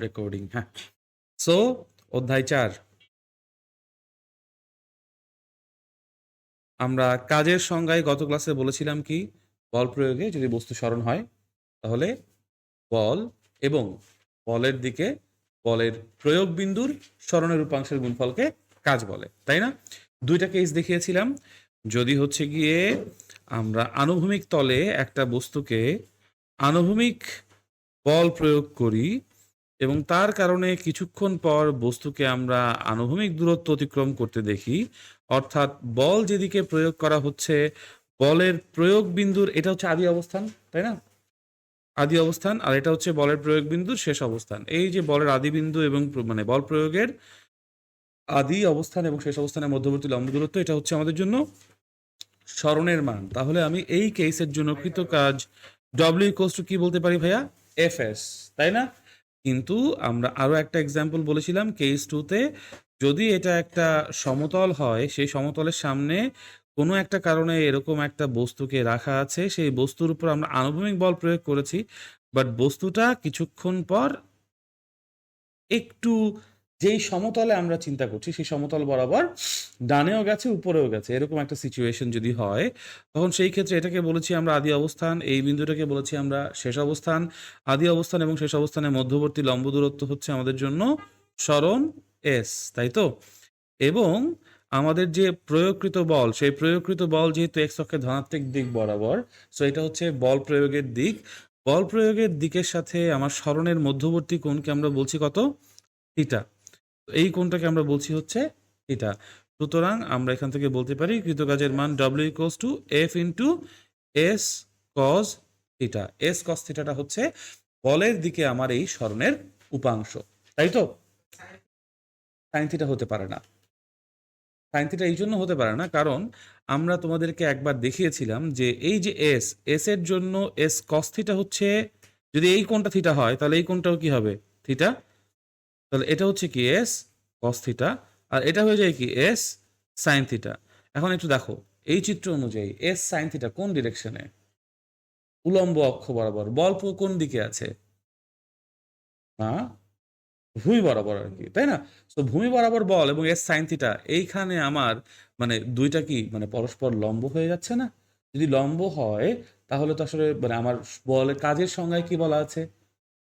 Recording হ্যাঁ। So অধ্যায় চার। আমরা কাজের সংজ্ঞায় গত ক্লাসে বলেছিলাম কি, বল প্রয়োগে যদি বস্তু স্মরণ হয়, তাহলে বল এবং বলের দিকে বলের প্রয়োগ বিন্দুর স্মরণের রূপাংশের গুণফলকে কাজ বলে, তাই না? দুইটা কেস দেখিয়েছিলাম। যদি হচ্ছে গিয়ে আমরা আনুভূমিক তলে একটা বস্তুকে আনুভূমিক বল প্রয়োগ করি এবং তার কারণে কিছুক্ষণ পর বস্তুকে আমরা আনুভূমিক দূরত্ব অতিক্রম করতে দেখি। অর্থাৎ বল যেদিকে প্রয়োগ করা হচ্ছে, বলের প্রয়োগ বিন্দুর, এটা হচ্ছে আদি অবস্থান, তাই না? আদি অবস্থান, আর এটা হচ্ছে বলের প্রয়োগ বিন্দুর শেষ অবস্থান। এই যে বলের আদি বিন্দু এবং মানে বল প্রয়োগের আদি অবস্থান এবং শেষ অবস্থানের মধ্যবর্তী লম্ব দূরত্ব, এটা হচ্ছে আমাদের জন্য স্মরণের মান। তাহলে আমি এই কেসের জন্য কৃত কাজ ডব্লিউ ইকোয়াস টু কি বলতে পারি ভাইয়া? এফ এস তাই না? কিন্তু আমরা আরও একটা এক্সাম্পল বলেছিলাম কেস টুতে যদি এটা একটা সমতল হয়, সেই সমতলের সামনে কোনো একটা কারণে এরকম একটা বস্তুকে রাখা আছে, সেই বস্তুর উপর আমরা আনুভূমিক বল প্রয়োগ করেছি বাট বস্তুটা কিছুক্ষণ পর একটু যেই সমতলে আমরা চিন্তা করছি, সেই সমতল বরাবর ডানেও গেছে, উপরেও গেছে। এরকম একটা সিচুয়েশন যদি হয়, তখন সেই ক্ষেত্রে এটাকে বলেছি আমরা আদি অবস্থান, এই বিন্দুটাকে বলেছি আমরা শেষ অবস্থান। আদি অবস্থান এবং শেষ অবস্থানের মধ্যবর্তী লম্ব দূরত্ব হচ্ছে আমাদের জন্য স্মরণ এস তাই তো? এবং আমাদের যে প্রয়োগকৃত বল, সেই প্রয়োগকৃত বল যেহেতু এক্স অক্ষের ধনাত্মক দিক বরাবর সো এটা হচ্ছে বল প্রয়োগের দিক। বল প্রয়োগের দিকের সাথে আমার স্মরণের মধ্যবর্তী কোণকে আমরা বলছি কত? থিটা এই কোণটাকে আমরা বলছি হচ্ছে এটা। সুতরাং আমরা এখান থেকে বলতে পারি কৃতকাজের মান W equals to F into S cos theta S cos থিটাটা হচ্ছে বলের দিকে আমার এই স্মরণের উপাংশ। তাই তো? সাইন থিটা হতে পারে না। সাইন থিটা এই জন্য হতে পারে না, কারণ আমরা তোমাদেরকে একবার দেখিয়েছিলাম যে এই যে এস এস এর জন্য এস কস থিটা হচ্ছে, যদি এই কোণটা থিটা হয়, তাহলে এই কোণটাও কি হবে? থিটা তাহলে এটা হচ্ছে কি এস কস থিটা আর এটা হয়ে যায় কি এস সাইন থিটা এখন একটু দেখো, এই চিত্র অনুযায়ী এস সাইন থিটা কোন ডিরেকশনে উলম্ব অক্ষ বরাবর, বল কোন দিকে আছে? হ্যাঁ ভূমি বরাবর আর কি, তাই না? তো ভূমি বরাবর বল এবং এস সাইন থিটা এইখানে আমার মানে দুইটা কি মানে পরস্পর লম্ব হয়ে যাচ্ছে না? যদি লম্ব হয়, তাহলে তো আসলে মানে আমার বলের কাজের সংজ্ঞায় কি বলা আছে?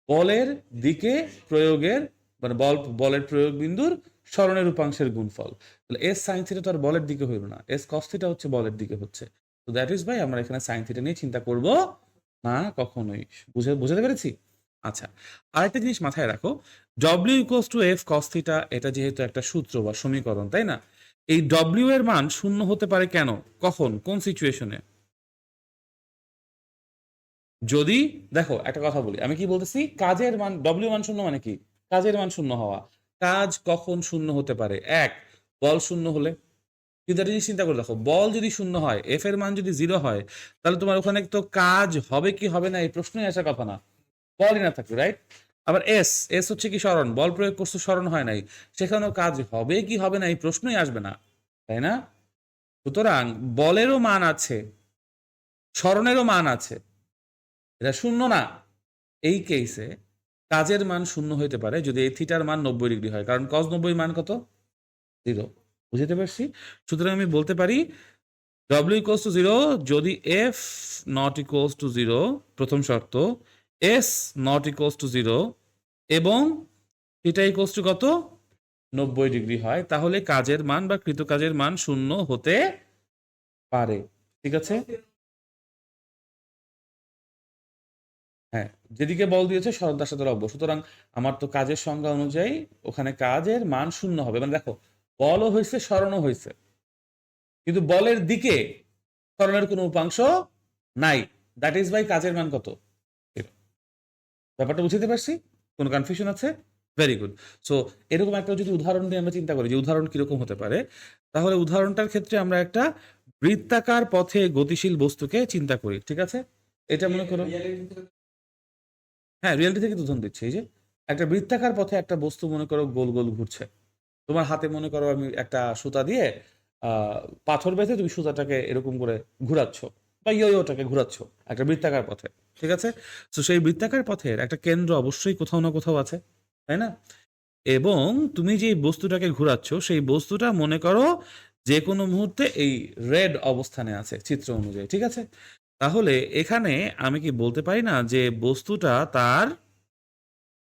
বলের দিকে প্রয়োগের মানে বল, বলের প্রয়োগ বিন্দুর স্মরণের রূপাংশের গুণফল। তাহলে এস সাইন থিটা তো আর বলের দিকে হইল না। এস কস থিটা হচ্ছে বলের দিকে হচ্ছে। তো দ্যাট ইজ বাই আমরা এখানে সাইন থিটা নিয়ে চিন্তা করব না কখনোই। বুঝে, বুঝাতে পেরেছি? আচ্ছা আরেকটা জিনিস মাথায় রাখো। W equals to F cos theta এটা যেহেতু একটা সূত্র বা সমীকরণ, তাই না? এই ডব্লিউ এর মান শূন্য হতে পারে কেন? কখন? কোন সিচুয়েশনে যদি, দেখো, একটা কথা বলি। আমি কি বলতেছি? কাজের মান ডব্লিউ মান শূন্য মানে কি? কাজের মান শূন্য হওয়া। কাজ কখন শূন্য হতে পারে? এক, বল শূন্য হলে। কিন্তু একটা জিনিস চিন্তা করে দেখো, বল যদি শূন্য হয় এফ এর মান যদি জিরো হয়, তাহলে তোমার ওখানে তো কাজ হবে কি হবে না, এই প্রশ্নই আসার কথা না। বলই না থাকবে রাইট আবার এস এস হচ্ছে কি স্মরণ? বল প্রয়োগ করছ, স্মরণ হয় নাই। সেখানেও কাজ হবে কি হবে না, এই প্রশ্নই আসবে না, তাই না? সুতরাং বলেরও মান আছে, স্মরণেরও মান আছে। এটা শূন্য না। এই কেসে কাজের মান শূন্য হইতে পারে যদি এই থিটার মান নব্বই ডিগ্রি হয়। কারণ কজ নব্বই মান কত? জিরো বুঝতে পারছি? সুতরাং আমি বলতে পারি ডব্লিউ ইকোয়াস টু জিরো যদি F not equals to zero প্রথম শর্ত S not equals to zero এবং থিটা ইকোয়াস টু কত? নব্বই ডিগ্রি হয়, তাহলে কাজের মান বা কৃত কাজের মান শূন্য হতে পারে। ঠিক আছে? হ্যাঁ যেদিকে বল দিয়েছে শরৎ দাসের দ্বারা সুতরাং আমার তো কাজের সংজ্ঞা অনুযায়ী ওখানে কাজের মান শূন্য হবে। মানে দেখো, বলও হয়েছে, স্মরণও হয়েছে। কিন্তু বলের দিকে স্মরণের কোনো উপাংশ নাই। দ্যাট ইজ বাই কাজের মান কত. ব্যাপারটা বুঝতে পারছি? কোনো কনফিউশন আছে? ভেরি গুড সো এরকম একটা যদি উদাহরণ দিয়ে আমরা চিন্তা করি, যে উদাহরণ কীরকম হতে পারে, তাহলে উদাহরণটার ক্ষেত্রে আমরা একটা বৃত্তাকার পথে গতিশীল বস্তুকে চিন্তা করি। ঠিক আছে? এটা মনে করো। হ্যাঁ রিয়েলিটি থেকে উদাহরণ দিচ্ছি এই যে একটা বৃত্তাকার পথে একটা বস্তু মনে করো গোল গোল ঘুরছে। তোমার হাতে মনে করো আমি একটা সুতা দিয়ে পাথর বেঁধে তুমি সুতাটাকে এরকম করে ঘুরাচ্ছ বা ইয়োটাকে ঘুরাচ্ছ একটা বৃত্তাকার পথে, ঠিক আছে? তো সেই বৃত্তাকার পথের একটা কেন্দ্র অবশ্যই কোথাও না কোথাও আছে, তাই না? এবং তুমি যে বস্তুটাকে ঘোরাচ্ছ, সেই বস্তুটা মনে করো যে কোনো মুহূর্তে এই রেড অবস্থানে আছে, চিত্র অনুযায়ী, ঠিক আছে? তাহলে এখানে আমি কি বলতে পারি না যে বস্তুটা তার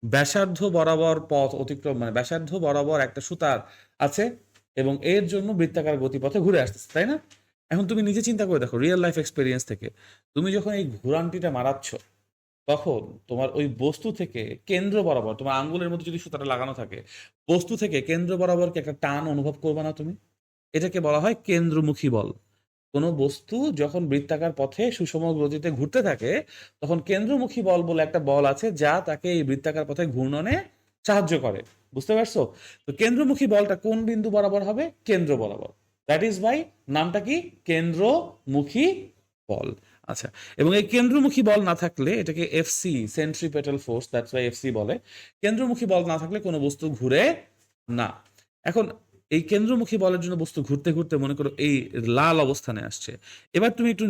ব্যাসার্ধ বরাবর পথ অতিক্রম মানে ব্যাসার্ধ বরাবর একটা সুতার আছে এবং এর জন্য বৃত্তাকার গতিপথে ঘুরে আসতেছে, তাই না? এখন তুমি নিজে চিন্তা করে দেখো রিয়েল লাইফ এক্সপিরিয়েন্স থেকে। তুমি যখন এই ঘুরানটিটা মারাচ্ছ, তখন তোমার ওই বস্তু থেকে কেন্দ্র বরাবর, তোমার আঙ্গুলের মধ্যে যদি সুতাটা লাগানো থাকে, বস্তু থেকে কেন্দ্র বরাবর কি একটা টান অনুভব করবে না তুমি? এটাকে বলা হয় কেন্দ্রমুখী বল। কোনো বস্তু যখন বৃত্তাকার পথে সুষম গতিতে ঘুরতে থাকে, তখন কেন্দ্রমুখী বল বলে একটা বল আছে যা তাকে এই বৃত্তাকার পথে ঘূর্ণনে সাহায্য করে। বুঝতে পারছ? তো কেন্দ্রমুখী বলটা কোন বিন্দু বরাবর হবে? কেন্দ্র বরাবর। দ্যাট ইজ বাই নামটা কি? কেন্দ্রমুখী বল। আচ্ছা এবং এই কেন্দ্রমুখী বল না থাকলে এটাকে FC centripetal force that's why FC বলে। কেন্দ্রমুখী বল না থাকলে কোনো বস্তু ঘুরে না। এখন এই কেন্দ্রমুখী বলের জন্য বস্তু ঘুরতে ঘুরতে মনে করো এই লাল অবস্থানে আসছে। এবার তুমি একটু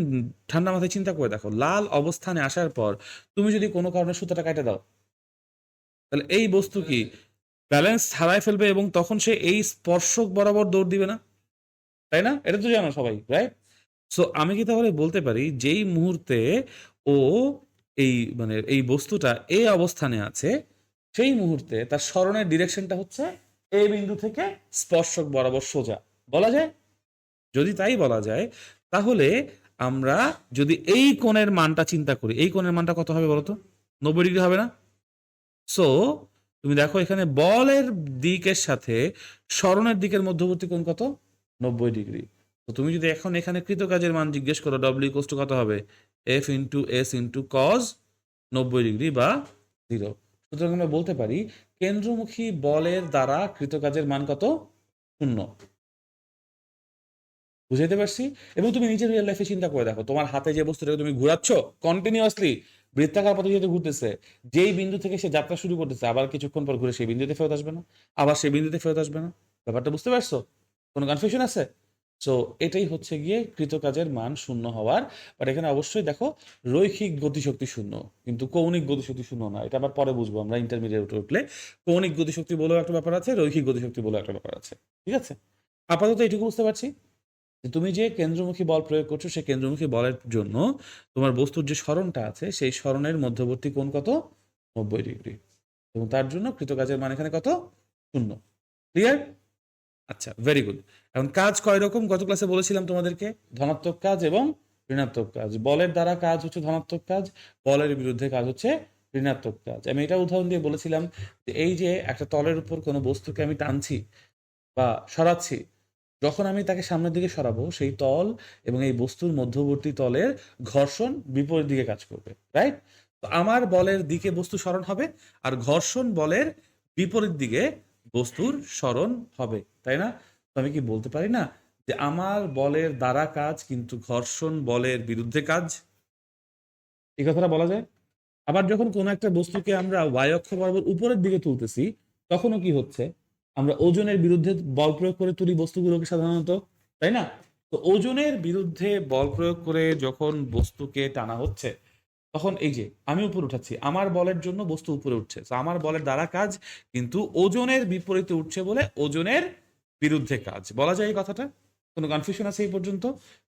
ঠান্ডা মাথায় চিন্তা করে দেখো, লাল অবস্থানে আসার পর তুমি যদি কোনো কারণে সুতাটা কাটে দাও, তাহলে এই বস্তু কি ব্যালেন্স হারায় ফেলবে এবং তখন সে এই স্পর্শক বরাবর দৌড় দিবে না? তাই না? এটা তো জানো সবাই রাইট সো আমি কি তাহলে বলতে পারি, যেই মুহূর্তে ও এই মানে এই বস্তুটা এই অবস্থানে আছে, সেই মুহূর্তে তার স্মরণের ডিরেকশনটা হচ্ছে এই বিন্দু থেকে স্পর্শক বরাবর সোজা। বলা যায়? যদি তাই বলা যায়, তাহলে আমরা যদি এই কোণের মানটা চিন্তা করি, এই কোণের মানটা কত হবে বলতো? নব্বই ডিগ্রি হবে না? সো তুমি দেখো এখানে বলের দিকের সাথে স্মরণের দিকের মধ্যবর্তী কোণ কত? নব্বই ডিগ্রি। তো তুমি যদি এখন এখানে কৃতকাজের মান জিজ্ঞেস করো ডব্লিউ কোস্ট কত হবে? F into S into cos নব্বই ডিগ্রি বা জিরো সুতরাং আমরা বলতে পারি কেন্দ্রমুখী বলের দ্বারা কৃতকাজের মান কত? শূন্য। বুঝাইতে পারছি? এবং তুমি নিজের রিয়েল লাইফে চিন্তা করে দেখো, তোমার হাতে যে বস্তুটাকে তুমি ঘুরাচ্ছ কন্টিনিউয়াসলি বৃত্তাকার পথে যেহেতু ঘুরতেছে, যেই বিন্দু থেকে সে যাত্রা শুরু করতেছে, আবার কিছুক্ষণ পর ঘুরে সেই বিন্দুতে ফেরত আসবে না, আবার সেই বিন্দুতে ফেরত আসবে না। ব্যাপারটা বুঝতে পারছ? কোনো কনফিউশন আছে? সো এটাই হচ্ছে গিয়ে কৃতকাজের মান শূন্য হওয়ার। বাট এখানে অবশ্যই দেখো, রৈখিক গতিশক্তি শূন্য, কিন্তু কৌণিক গতিশক্তি শূন্য না। এটা আবার পরে বুঝব আমরা ইন্টারমিডিয়েট উঠলে। কৌণিক গতিশক্তি বলেও একটা ব্যাপার আছে, রৈখিক গতিশক্তি বলেও একটা ব্যাপার আছে। ঠিক আছে? আপাতত এটুকু বুঝতে পারছি? তুমি যে কেন্দ্রমুখী বল প্রয়োগ করছ, সেই কেন্দ্রমুখী বলের জন্য তোমার বস্তুর যে স্মরণটা আছে, সেই স্মরণের মধ্যবর্তী কোণ কত? নব্বই ডিগ্রি। এবং তার জন্য কৃতকাজের মান এখানে কত? শূন্য। ক্লিয়ার আচ্ছা ভেরি গুড এখন কাজ কয় রকম? গত ক্লাসে বলেছিলাম তোমাদেরকে, ধনাত্মক কাজ এবং ঋণাত্মক কাজ। বলের দ্বারা কাজ হচ্ছে ধনাত্মক কাজ, বলের বিরুদ্ধে কাজ হচ্ছে ঋণাত্মক কাজ। আমি এটা উদাহরণ দিয়ে বলেছিলাম যে এই যে একটা তলের উপর কোনো বস্তুকে আমি টানছি বা সরাচ্ছি, যখন আমি তাকে সামনের দিকে সরাবো, সেই তল এবং এই বস্তুর মধ্যবর্তী তলের ঘর্ষণ বিপরীত দিকে কাজ করবে রাইট তো আমার বলের দিকে বস্তু স্মরণ হবে আর ঘর্ষণ বলের বিপরীত দিকে বস্তুর স্মরণ হবে, তাই না? তো আমি কি বলতে পারি না যে আমার বলের দ্বারা কাজ কিন্তু ঘর্ষণ বলের বিরুদ্ধে কাজ? এই কথাটা বলা যায়? আবার যখন কোনো একটা বস্তুকে আমরা ওয়াই অক্ষ বরাবর উপরের দিকে তুলতেছি, তখনও কি হচ্ছে? আমরা ওজনের বিরুদ্ধে বল প্রয়োগ করে তুলি বস্তুগুলোকে সাধারণত, তাই না? তো ওজনের বিরুদ্ধে বল প্রয়োগ করে যখন বস্তুকে টানা হচ্ছে তখন এই যে, আমি উপরে উঠাচ্ছি। আমার বলের জন্য বস্তু উপরে উঠছে। তো আমার বলের দ্বারা কাজ, কিন্তু ওজনের বিপরীতে উঠছে বলে ওজনের বিরুদ্ধে কাজ। বলা যায় এই কথাটা? কোনো কনফিউশন আছে এই পর্যন্ত?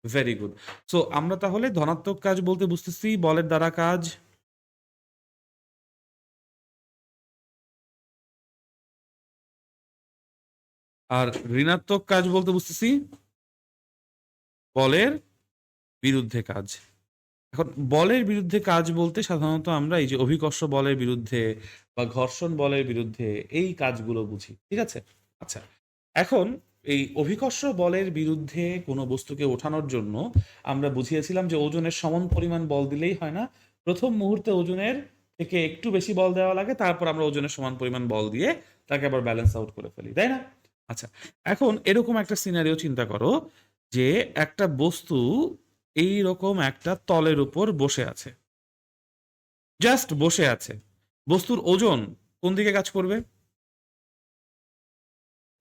ভেরি গুড সো আমরা তাহলে ধনাত্মক কাজ বলতে বুঝতেছি, বলের দ্বারা কাজ। আর ঋণাত্মক কাজ বলতে বুঝতেছি, বলের বিরুদ্ধে কাজ। এখন বলের বিরুদ্ধে কাজ বলতে সাধারণত আমরা এই যে অভিকর্ষ বলের বিরুদ্ধে বা ঘর্ষণ বলের বিরুদ্ধে এই কাজগুলো বুঝি, ঠিক আছে? আচ্ছা এখন এই অভিকর্ষ বলের বিরুদ্ধে কোনো বস্তুকে ওঠানোর জন্য আমরা বুঝিয়েছিলাম যে ওজনের সমান পরিমাণ বল দিলেই হয় না। প্রথম মুহূর্তে ওজনের থেকে একটু বেশি বল দেওয়া লাগে, তারপর আমরা ওজনের সমান পরিমাণ বল দিয়ে তাকে আবার ব্যালেন্স আউট করে ফেলি, তাই না? আচ্ছা এখন এরকম একটা সিনারিও চিন্তা করো যে একটা বস্তু এই রকম একটা তলের উপর বসে আছে। জাস্ট বসে আছে। বস্তুর ওজন কোন দিকে কাজ করবে?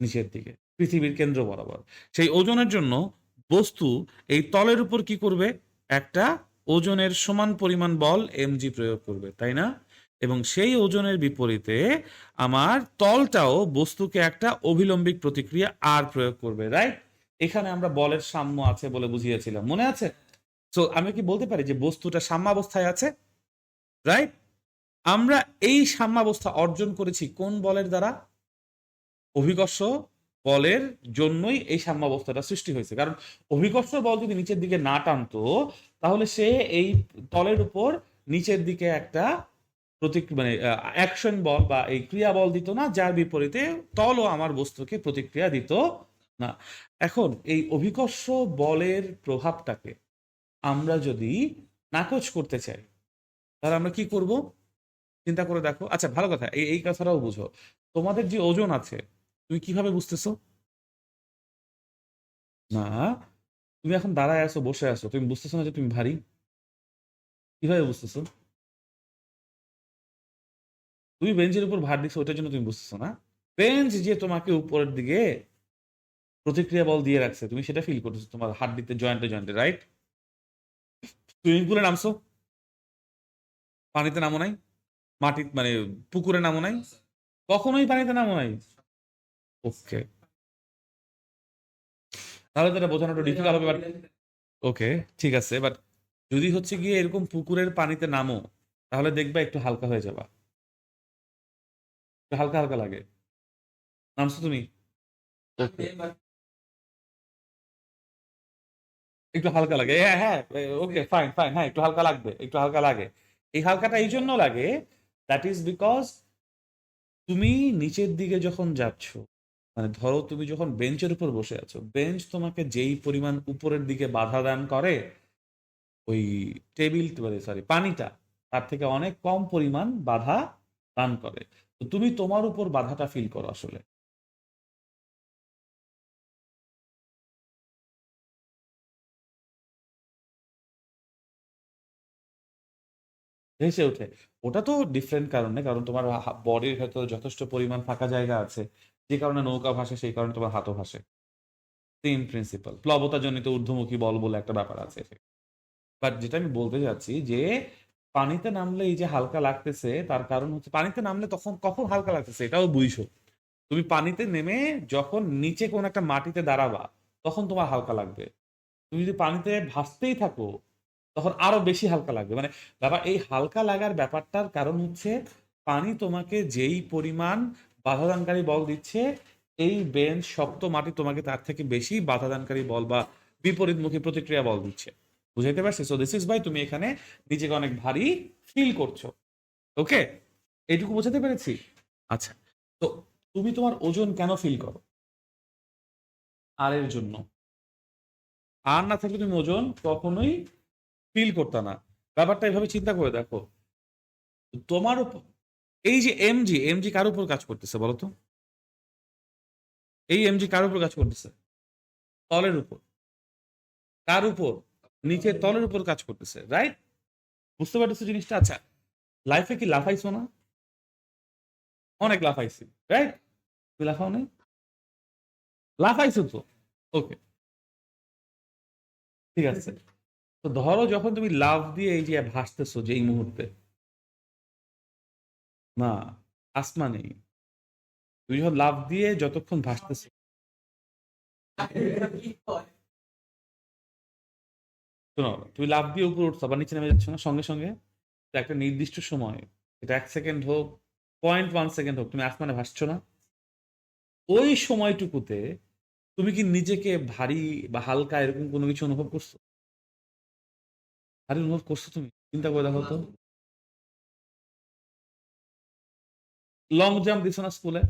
নিচের দিকে, পৃথিবীর কেন্দ্র বরাবর। সেই ওজনের জন্য বস্তু এই তলের উপর কি করবে? একটা ওজনের সমান পরিমাণ বল এমজি প্রয়োগ করবে, তাই না? এবং সেই ওজনের বিপরীতে আমার তলটাও বস্তুকে একটা অভিলম্বিক প্রতিক্রিয়া আর প্রয়োগ করবে রাইট এখানে আমরা বলের সাম্য আছে বলে বুঝিয়েছিলাম। মনে আছে? তো আমি কি বলতে পারি যে বস্তুটা সাম্যাবস্থায় আছে? রাইট আমরা এই সাম্যাবস্থা অর্জন করেছি কোন বলের দ্বারা? অভিকর্ষ বলের জন্যই এই সাম্যাবস্থাটা সৃষ্টি হয়েছে। কারণ অভিকর্ষ বল যদি নিচের দিকে না টানতো, তাহলে সে এই তলের উপর নিচের দিকে একটা প্রতিক মানে অ্যাকশন বল বা এই ক্রিয়া বল দিত না, যার বিপরীতে তলও আমার বস্তুকে প্রতিক্রিয়া দিত না, এখন এই অভিকর্ষ বলের প্রভাবটাকে আমরা যদি নাকচ করতে চাই, তাহলে আমরা কি করব? চিন্তা করে দেখো। আচ্ছা ভালো কথা, এই এই কথাটাও বুঝো। তোমাদের যে ওজন আছে, তুমি কীভাবে বুঝতেছো? না, তুমি এখন দাঁড়ায় আছো, বসে আছো, তুমি বুঝতেছো না যে তুমি ভারী? কীভাবে বুঝতেছো? তুমি বেঞ্চের উপর ভার দিচ্ছ ওইটার জন্য তুমি বুঝতেছো না। বেঞ্চ যে তোমাকে উপরের দিকে প্রতিক্রিয়া বল দিয়ে রাখছে। তুমি সেটা ফিল করতেছো তোমার হাত দিতে জয়েন্টে জয়েন্টে রাইট সুইমিং পুলে নামছো? পানিতে নামো নাই? মাটি মানে পুকুরে নামো নাই? কখনোই পানিতে নামো নাই? ওকে তাহলে তো এটা বোঝানোটা ডিফিকাল্ট হবে বাট ওকে ঠিক আছে বাট যদি হচ্ছে গিয়ে এরকম পুকুরের পানিতে নামো তাহলে দেখবা একটু হালকা হয়ে যাবা। হালকা হালকা লাগে। নামছো তুমি? একটু হালকা লাগে। হ্যাঁ হ্যাঁ ওকে ফাইন ফাইন হ্যাঁ একটু হালকা লাগবে, একটু হালকা লাগে। এই হালকাটা এই জন্য লাগে দ্যাট ইজ বিকজ তুমি নিচের দিকে যখন যাচ্ছ মানে ধরো তুমি যখন বেঞ্চের উপর বসে আছো, বেঞ্চ তোমাকে যেই পরিমাণ উপরের দিকে বাধা দান করে, ওই টেবিল মানে সরি পানিটা, তার থেকে অনেক কম পরিমাণ বাধা দান করে। তো তুমি তোমার উপর বাধাটা ফিল করো আসলে। ভেসে ওঠে। ওটা তো ডিফারেন্ট কারণে কারণ তোমার বডির ভেতরে যথেষ্ট পরিমাণ ফাঁকা জায়গা আছে, যে কারণে নৌকা ভাসে, সেই কারণে তোমার হাতও ভাসে। সেম প্রিন্সিপাল প্লবতাজনিত ঊর্ধ্বমুখী বল বলে একটা ব্যাপার আছে বাট যেটা আমি বলতে যাচ্ছি যে, পানিতে নামলে এই যে হালকা লাগতেছে, তার কারণ হচ্ছে পানিতে নামলে তখন কখন হালকা লাগতেছে এটাও বুঝছ তুমি পানিতে নেমে যখন নিচে কোন একটা মাটিতে দাঁড়াবা, তখন তোমার হালকা লাগবে। তুমি যদি পানিতে ভাসতেই থাকো তখন আরও বেশি হালকা লাগবে। মানে ব্যাপার, এই হালকা লাগার ব্যাপারটার কারণ হচ্ছে পানি তোমাকে যেই পরিমাণ বাধাদানকারী বল দিচ্ছে, এই বেঞ্চ শক্ত মাটি তোমাকে তার থেকে বেশি বাধাদানকারী বল বা বিপরীতমুখী প্রতিক্রিয়া বল দিচ্ছে। বুঝাইতে পারছি? সো দিস ইজ বাই তুমি এখানে নিজেকে অনেক ভারী ফিল করছ। ওকে এইটুকু বোঝাতে পেরেছি? আচ্ছা। তো তুমি তোমার ওজন কেন ফিল করো? আর এর জন্য। আর না থাকলে তুমি ওজন কখনোই ফিল করতে না। ব্যাপারটা এভাবে চিন্তা করে দেখো। তোমার উপর এই যে এমজি এমজি কার উপর কাজ করতেছে বলো তো? এই এমজি কার উপর কাজ করতেছে? তলের উপর। কার উপর? নিচের তলের উপর। কাজ করতেছে রাইট বুঝতে পারতেছো জিনিসটা? আচ্ছা লাইফে কি লাফাইছো না? অনেক লাফাইছি রাইট তুমি লাফাও নেই? লাফাইছো তো? ওকে ঠিক আছে। তো ধরো যখন তুমি লাভ দিয়ে এই যে ভাসতেছো যে এই মুহূর্তে, না, আসমা নেই। তুমি যখন লাভ দিয়ে যতক্ষণ ভাসতেছো শোনো, তুমি লাভ দিয়ে উপরে উঠছো, আবার নিচে নেমে যাচ্ছ না? সঙ্গে সঙ্গে? একটা নির্দিষ্ট সময়, এটা এক সেকেন্ড হোক পয়েন্ট ওয়ান সেকেন্ড হোক, তুমি আসমানে ভাসছো না? ওই সময়টুকুতে তুমি কি নিজেকে ভারী বা হালকা এরকম কোনো কিছু অনুভব করছ? ভারী অনুভব করছ তুমি? চিন্তা করে দেখো তো। লং জাম্প দিছো না স্কুলে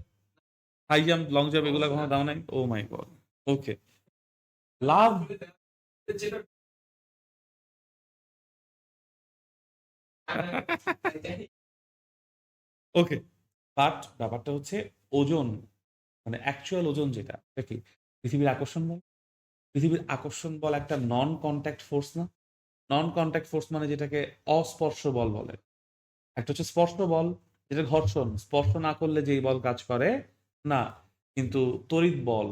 হাই জাম্প লং জাম্প এগুলো কখনো দাও নাই? ও মাই god okay love okay but ব্যাপারটা হচ্ছে ওজন মানে অ্যাকচুয়াল ওজন যেটা কি? পৃথিবীর আকর্ষণ বল? পৃথিবীর আকর্ষণ বল একটা নন কন্ট্যাক্ট ফোর্স না? নন কন্ট্যাক্ট ফোর্স মানে যেটাকে অস্পর্শ বল। বলে একটা হচ্ছে স্পর্শ বল যেটা ঘর্ষণ। স্পর্শ না করলে যেই বল কাজ করে, না। কিন্তু তড়িৎ বল,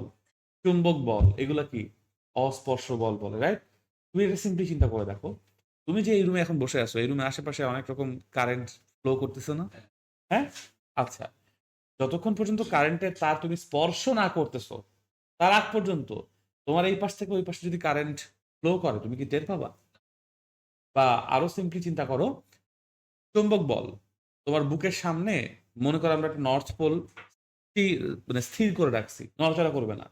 চুম্বক বল, এগুলা কি? অস্পর্শ বল বলে রাইট তুমি এটা সিম্পলি চিন্তা করে দেখো। তুমি যে এই রুমে এখন বসে আছো, এই রুমে আশেপাশে অনেক রকম কারেন্ট ফ্লো করতেছে না? হ্যাঁ? আচ্ছা। যতক্ষণ পর্যন্ত কারেন্টের তার তুমি স্পর্শ না করতেছো, তার আগ পর্যন্ত তোমার এই পাশ থেকে ওই পাশে যদি কারেন্ট ফ্লো করে, তুমি কি টের পাবা? বা আরও সিম্পলি চিন্তা করো, চুম্বক বল। তোমার বুকের সামনে মনে করো আমরা একটা নর্থ পোল মানে স্থির করে রাখছি, নড়াচড়া করবে না।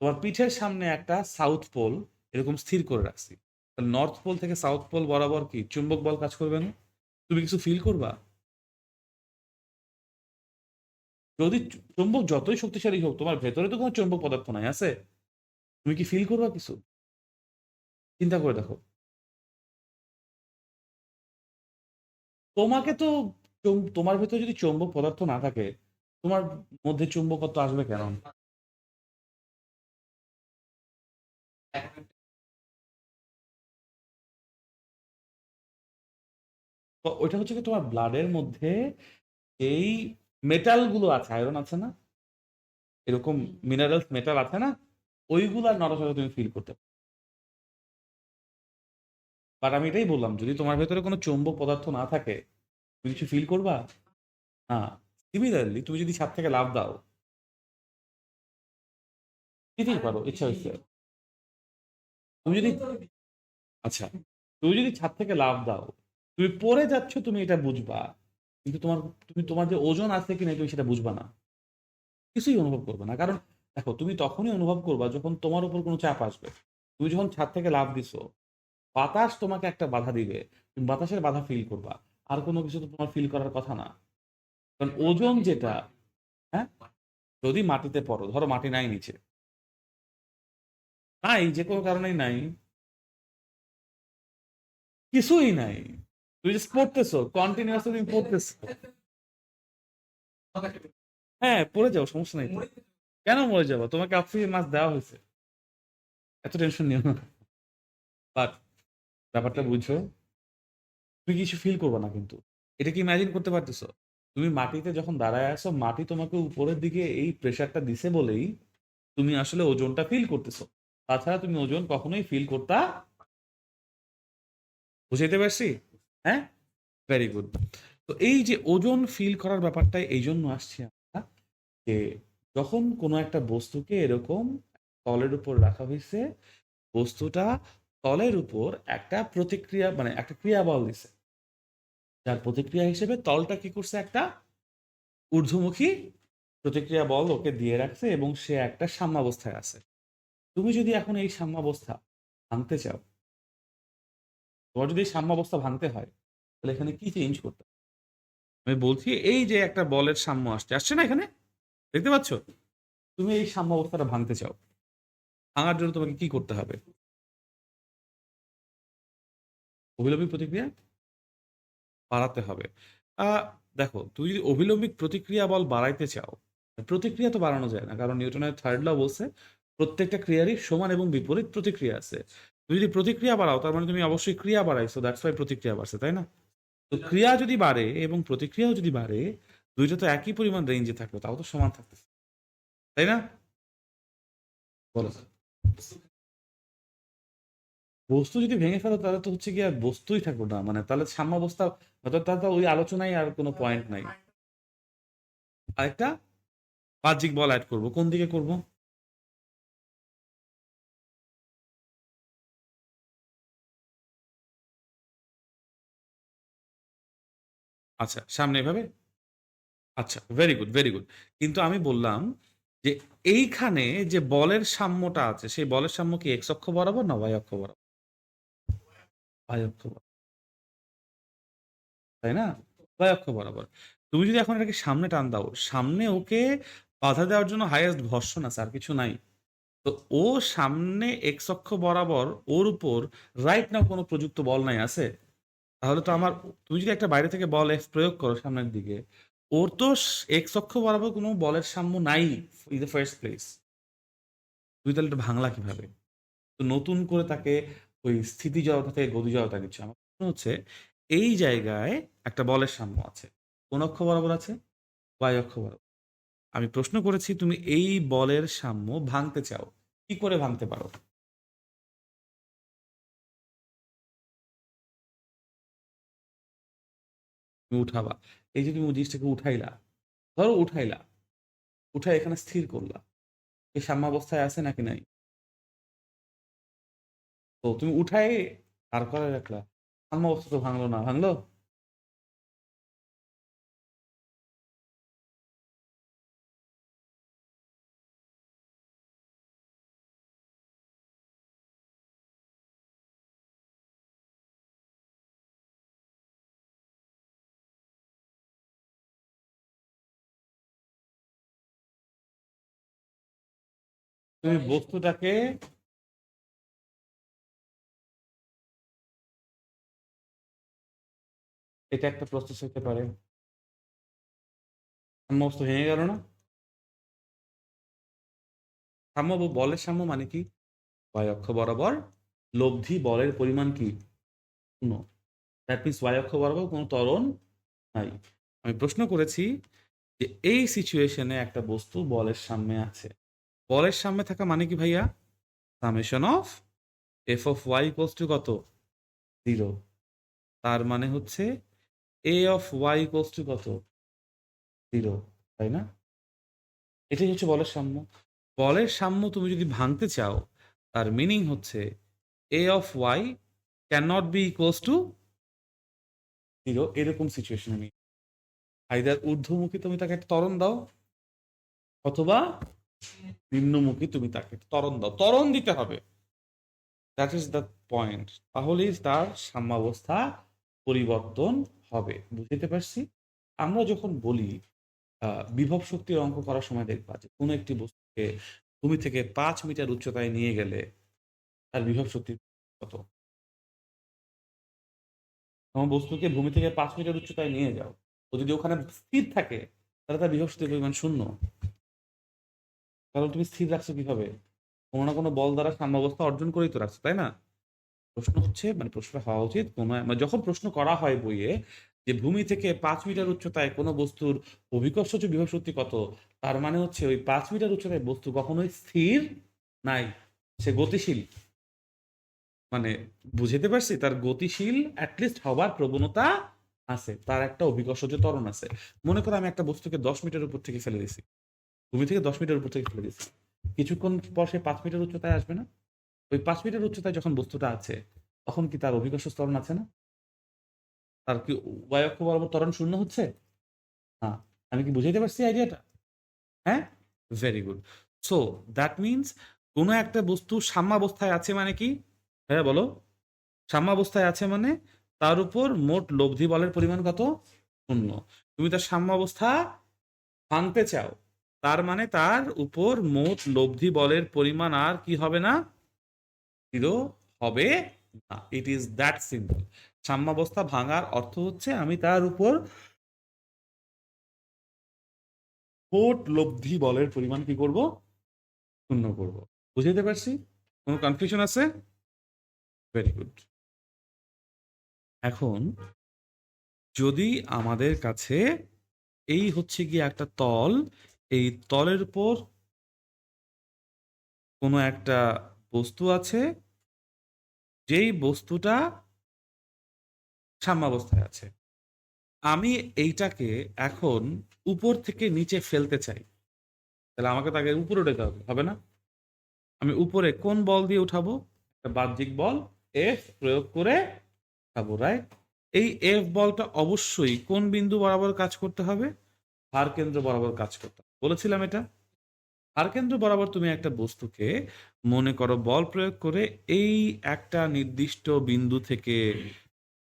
তোমার পিঠের সামনে একটা সাউথ পোল এরকম স্থির করে রাখছি। নর্থ পোল থেকে সাউথ পোল বরাবর কি চুম্বক বল কাজ করবে না? তুমি কিছু ফিল করবা? যদি চুম্বক যতই শক্তিশালী হোক, তোমার ভেতরে তো কোনো চুম্বক পদার্থ নাই, আছে? তুমি কি ফিল করবা কিছু? চিন্তা করে দেখো। তোমাকে তো তোমার ভেতরে যদি চুম্বক পদার্থ না থাকে, তোমার মধ্যে চুম্বকত্ব আসবে কেন? ওইটা হচ্ছে কি তোমার ব্লাডের মধ্যে এই মেটালগুলো আছে আয়রন আছে না? এরকম মিনারেলস মেটাল আছে না? ওইগুলার নড়াচড়া তুমি ফিল করতে বাট আমি এটাই বললাম, যদি তোমার ভেতরে কোনো চৌম্বক পদার্থ না থাকে, তুমি কিছু ফিল করবা? হ্যাঁ সিমিলারলি তুমি যদি ছাদ থেকে লাভ দাও দিতেই পারো ইচ্ছা হচ্ছে তুমি যদি আচ্ছা তুমি যদি ছাদ থেকে লাভ দাও, তুমি পড়ে যাচ্ছ, তুমি এটা বুঝবা। কিন্তু তোমার, তুমি, তোমার যে ওজন আছে কিনা, তুমি সেটা বুঝবা না। কিছুই অনুভব করবে না। কারণ, দেখো, তুমি তখনই অনুভব করবা যখন তোমার উপর কোনো চাপ আসবে। তুমি যখন ছাদ থেকে লাভ দিছো বাতাস তোমাকে একটা বাধা দিবে। তুমি বাতাসের বাধা ফিল করবা। আর কোনো কিছু তো তোমার ফিল করার কথা না। কারণ ওজন যেটা হ্যাঁ? যদি মাটিতে পড়ো, ধরো মাটি নাই নিচে। নাই, যে কোনো কারণেই নাই। কিছুই নাই। তুমি জাস্ট পড়তেছো কন্টিনিউয়াসলি তুমি পড়তেছো। হ্যাঁ পড়ে যাও, সমস্যা নাই কেন মরে যাব? তোমাকে অক্সিজেন মাছ দেওয়া হয়েছে। এত টেনশন নিও না। বাট ব্যাপারটা বুঝছ? তুমি কিছু ফিল করবে না কিন্তু। এটা কি ইমাজিন করতে পারতেছো? তুমি মাটিতে যখন দাঁড়ায় আসো মাটি তোমাকে উপরের দিকে এই প্রেশারটা দিছে বলেই তুমি আসলে ওজনটা ফিল করতেছো। তাছাড়া তুমি ওজন কখনোই ফিল করতা বুঝাইতে পারছি? হ্যাঁ? ভেরি গুড তো এই যে ওজন ফিল করার ব্যাপারটাই এই জন্য আসছি আমরা যে যখন কোনো একটা বস্তুকে এরকম তলের উপর রাখা হয়েছে বস্তুটা তলের উপর একটা প্রতিক্রিয়া মানে একটা ক্রিয়া বল দিছে। যার প্রতিক্রিয়া হিসেবে তলটা কি করছে? একটা ঊর্ধ্বমুখী প্রতিক্রিয়া বল ওকে দিয়ে রাখছে এবং সে একটা সাম্যাবস্থায় আছে। তুমি যদি এখন এই সাম্যাবস্থা ভাঙতে চাও, তোমার যদি সাম্যাবস্থা ভাঙতে হয়, তাহলে এখানে কি চেঞ্জ করতে আমি বলছি, এই যে একটা বলের সাম্য আসছে আসছে না এখানে? দেখতে পাচ্ছ? তুমি এই সাম্যাবস্থাটা ভাঙতে চাও। ভাঙার জন্য তোমাকে কি করতে হবে? অভিলম্বিক প্রতিক্রিয়া বাড়াতে হবে। দেখো, তুমি যদি অভিলম্বিক প্রতিক্রিয়া বল বাড়াইতে চাও, প্রতিক্রিয়া তো বাড়ানো যায় না, কারণ নিউটনের থার্ড ল বলছে প্রত্যেকটা ক্রিয়ারই সমান এবং বিপরীত প্রতিক্রিয়া আছে। তুমি যদি প্রতিক্রিয়া বাড়াও, তার মানে তুমি অবশ্যই ক্রিয়া বাড়াইছো দ্যাটস ওয়াই প্রতিক্রিয়া বাড়ছে, তাই না? তো ক্রিয়া যদি বাড়ে এবং প্রতিক্রিয়াও যদি বাড়ে, দুইটা তো একই পরিমাণ রেঞ্জে থাকবে, তাও তো সমান থাকতেছে, তাই না? বলো। বস্তু যদি ভেঙে ফেলো, তাহলে তো হচ্ছে কি আর বস্তুই থাকব না। মানে তাহলে সাম্যাবস্থা অর্থাৎ তাহলে ওই আলোচনায় আর কোনো পয়েন্ট নাই। আরেকটা? বাহ্যিক বল অ্যাড করব। কোন দিকে করব? আচ্ছা সামনে এভাবে? আচ্ছা ভেরি গুড ভেরি গুড কিন্তু আমি বললাম যে এইখানে যে বলের সাম্যটা আছে, সেই বলের সাম্য কি এক্স অক্ষ বরাবর না ওয়াই অক্ষ বরাবর? ওয়াই অক্ষ বরাবর। তাই না? অক্ষ বরাবর। তুমি যদি এখন এটাকে সামনে টান দাও, সামনে ওকে বাধা দেওয়ার জন্য হাইয়েস্ট ঘর্ষণ আছে, আর কিছু নাই। তো ও সামনে এক্স অক্ষ বরাবর ওর উপর রাইট কোনো প্রযুক্ত বল নাই, আছে? তাহলে তো আমার, তুমি যদি একটা বাইরে থেকে বল এক্স প্রয়োগ করো সামনের দিকে, ওর তো এক্স অক্ষ বরাবর কোনো বলের সাম্য নাই ইন দ্য ফার্স্ট প্লেস তুই তাহলে এটা ভাঙলা কীভাবে? তো নতুন করে তাকে ওই স্থিতি জড়তা থেকে গতি জড়তা দিচ্ছে আমার প্রশ্ন হচ্ছে, এই জায়গায় একটা বলের সাম্য আছে। কোন অক্ষ বরাবর আছে? বাই অক্ষ বরাবর। আমি প্রশ্ন করেছি, তুমি এই বলের সাম্য ভাঙতে চাও, কি করে ভাঙতে পারো? উঠাবা। এই যে তুমি জিনিসটাকে উঠাইলা, ধরো উঠাইলা উঠাই এখানে স্থির করলা। এই সাম্যাবস্থায় আছে নাকি নাই? তো তুমি উঠাই আর করে রাখলা। সাম্যাবস্থা তো ভাঙলো না ভাঙলো? তুমি বস্তুটাকে এটা একটা প্রসেস হতে পারে। সাম্যাবস্থ ভেঙে গেল না? সাম্য বলের সাম্য মানে কি? y অক্ষ বরাবর লব্ধি বলের পরিমাণ কি? শূন্য। দ্যাট মিনস y অক্ষ বরাবর কোনো ত্বরণ নাই। আমি প্রশ্ন করেছি যে এই সিচুয়েশনে একটা বস্তু বলের সামনে আছে। বলের সামনে থাকা মানে কি ভাইয়া? Summation of F of Y কত? জিরো তার মানে হচ্ছে A of Y equals to কত? জিরো তাই না? এটাই হচ্ছে বলের সাম্য। বলের সাম্য তুমি যদি ভাঙতে চাও, তার মিনিং হচ্ছে A of Y can not be equals to zero এরকম সিচুয়েশন আমি আইদার ঊর্ধ্বমুখী তুমি তাকে একটা তরণ দাও, অথবা নিম্নমুখী তুমি তাকে তরণ দাও। ত্বরণ দিতে হবে। দ্যাট ইজ দ্য পয়েন্ট তাহলেই তার সাম্যাবস্থা পরিবর্তন হবে, বুঝতে পারছি? আমরা যখন বলি বিভব শক্তির অঙ্ক করার সময় দেখবা যে কোনো একটি বস্তুকে ভূমি থেকে পাঁচ মিটার উচ্চতায় নিয়ে গেলে তার বিভব শক্তি কত? তোমার বস্তুকে ভূমি থেকে পাঁচ মিটার উচ্চতায় নিয়ে যাও। ও যদি ওখানে স্থির থাকে, তাহলে তার বিভব শক্তির পরিমাণ শূন্য। কারণ তুমি স্থির রাখছো কীভাবে? কোনো না কোনো বল দ্বারা সাম্যাবস্থা অর্জন করেই তো রাখছো, তাই না? প্রশ্ন হচ্ছে মানে প্রশ্নটা হওয়া উচিত। কোনো মানে যখন প্রশ্ন করা হয় বইয়ে যে ভূমি থেকে পাঁচ মিটার উচ্চতায় কোনো বস্তুর অভিকর্ষজ বিভব শক্তি কত, তার মানে হচ্ছে ওই পাঁচ মিটার উচ্চতায় বস্তু কখনোই স্থির নাই, সে গতিশীল। মানে বুঝতে পারছি? তার গতিশীল অ্যাটলিস্ট হবার প্রবণতা আছে, তার একটা অভিকর্ষজ ত্বরণ আছে। মনে করো আমি একটা বস্তুকে দশ মিটার উপর থেকে ফেলে দিছি ভূমি থেকে দশ মিটার উপর থেকে ফেলে দিছি কিছুক্ষণ পর সে পাঁচ মিটার উচ্চতায় আসবে না? ওই পাঁচ মিটার উচ্চতায় যখন বস্তুটা আছে, তখন কি তার অভিকর্ষ ত্বরণ আছে না? তার কি অক্ষ বরাবর ত্বরণ শূন্য হচ্ছে? হ্যাঁ আমি কি বুঝাইতে পারছি আইডিয়াটা? হ্যাঁ? Very good so that means কোনো একটা বস্তু সাম্যাবস্থায় আছে মানে কি? হ্যাঁ বলো। সাম্যাবস্থায় আছে মানে তার উপর মোট লব্ধি বলের পরিমাণ কত? শূন্য। তুমি তার সাম্যাবস্থা ভাঙতে চাও, তার মানে তার উপর মোট লব্ধি বলের পরিমাণ আর কি হবে না? জিরো হবে না। ইট ইজ দ্যাট সিম্পল সাম্যাবস্থা ভাঙার অর্থ হচ্ছে আমি তার উপর মোট লব্ধি বলের পরিমাণ কি করব? শূন্য করব। বুঝতে পারছি? কোনো কনফিউশন আছে? ভেরি গুড এখন যদি আমাদের কাছে এই হচ্ছে গিয়ে একটা তল, এই তলের উপর কোনো একটা বস্তু আছে যেই বস্তুটা সাম্যাবস্থায় আছে। আমি এইটাকে এখন উপর থেকে নিচে ফেলতে চাই। তাহলে আমাকে তাকে উপরে উঠাতে হবে হবে না? আমি উপরে কোন বল দিয়ে উঠাবো? একটা বাহ্যিক বল এফ প্রয়োগ করে উঠাবো রাইট এই এফ বলটা অবশ্যই কোন বিন্দু বরাবর কাজ করতে হবে? ভার কেন্দ্র বরাবর কাজ করতে হবে। বলেছিলাম এটা? ভার কেন্দ্র বরাবর তুমি একটা বস্তুকে মনে করো বল প্রয়োগ করে এই একটা নির্দিষ্ট বিন্দু থেকে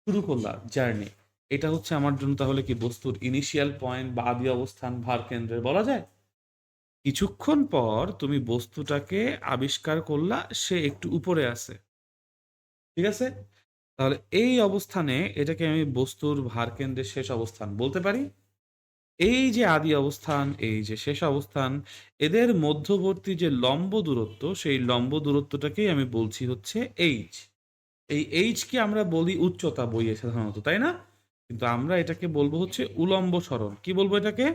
শুরু করলা, জার্নি। এটা হচ্ছে আমার জন্য তাহলে কি বস্তুর ইনিশিয়াল পয়েন্ট বা আদি অবস্থান, ভার কেন্দ্রের, বলা যায়? কিছুক্ষণ পর তুমি বস্তুটাকে আবিষ্কার করলা, সে একটু উপরে আছে। ঠিক আছে? তাহলে এই অবস্থানে এটাকে আমি বস্তুর ভার কেন্দ্রের শেষ অবস্থান বলতে পারি? এই যে আদি অবস্থান, এই যে শেষ অবস্থান, এদের মধ্যবর্তী যে লম্ব দূরত্ব, সেই লম্ব দূরত্বটাকেই আমি বলছি হচ্ছে এইচ এই এইচ কে আমরা বলি উচ্চতা বইয়ে সাধারণত, তাই না? কিন্তু আমরা এটাকে বলব হচ্ছে উলম্ব সরণ কি বলব এটাকে?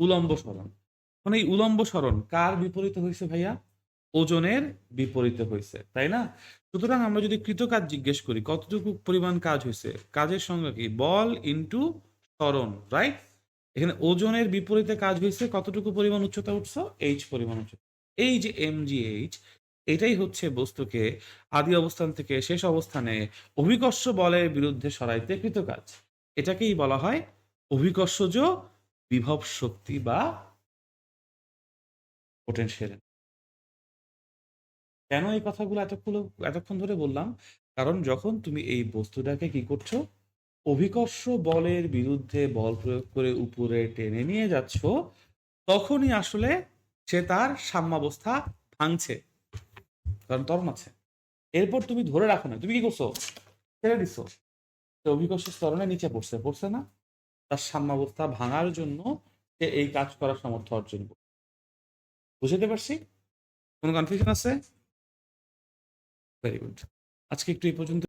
উলম্ব সরণ মানে এই উলম্ব সরণ কার বিপরীতে হয়েছে ভাইয়া? ওজনের বিপরীতে হয়েছে, তাই না? সুতরাং আমরা যদি কৃতকাজ জিজ্ঞেস করি, কতটুকু পরিমাণ কাজ হয়েছে? কাজের সঙ্গে কি? বল ইনটু ত্বরণ রাইট এখানে ওজনের বিপরীতে কাজ হয়েছে, কতটুকু পরিমাণ উচ্চতা উঠছে? এইচ পরিমাণ উচ্চতা। এই যে এম জি এইচ এটাই হচ্ছে বস্তুকে আদি অবস্থান থেকে শেষ অবস্থানে অভিকর্ষ বলের বিরুদ্ধে সরাইতে কৃতকাজ। এটাকেই বলা হয় অভিকর্ষজ বিভব শক্তি বা পোটেনশিয়াল কেন এই কথাগুলো এতগুলো এতক্ষণ ধরে বললাম? কারণ যখন তুমি এই বস্তুটাকে কি করছ? অভিকর্ষ বলের বিরুদ্ধে বল প্রয়োগ করে উপরে টেনে নিয়ে যাচ্ছ, তখনই আসলে সে তার সাম্যাবস্থা ভাঙছে। কারণ তরণ আছে। এরপর তুমি ধরে রাখো না। তুমি কি করছ? ছেড়ে দিছো অভিকর্ষ স্তরণে নিচে পড়ছে। পড়ছে না। তার সাম্যাবস্থা ভাঙার জন্য সে এই কাজ করার সামর্থ্য অর্জন করবে বুঝতে পারছি? কোনো কনফিউশন আছে? ভেরি গুড আজকে একটু এই পর্যন্ত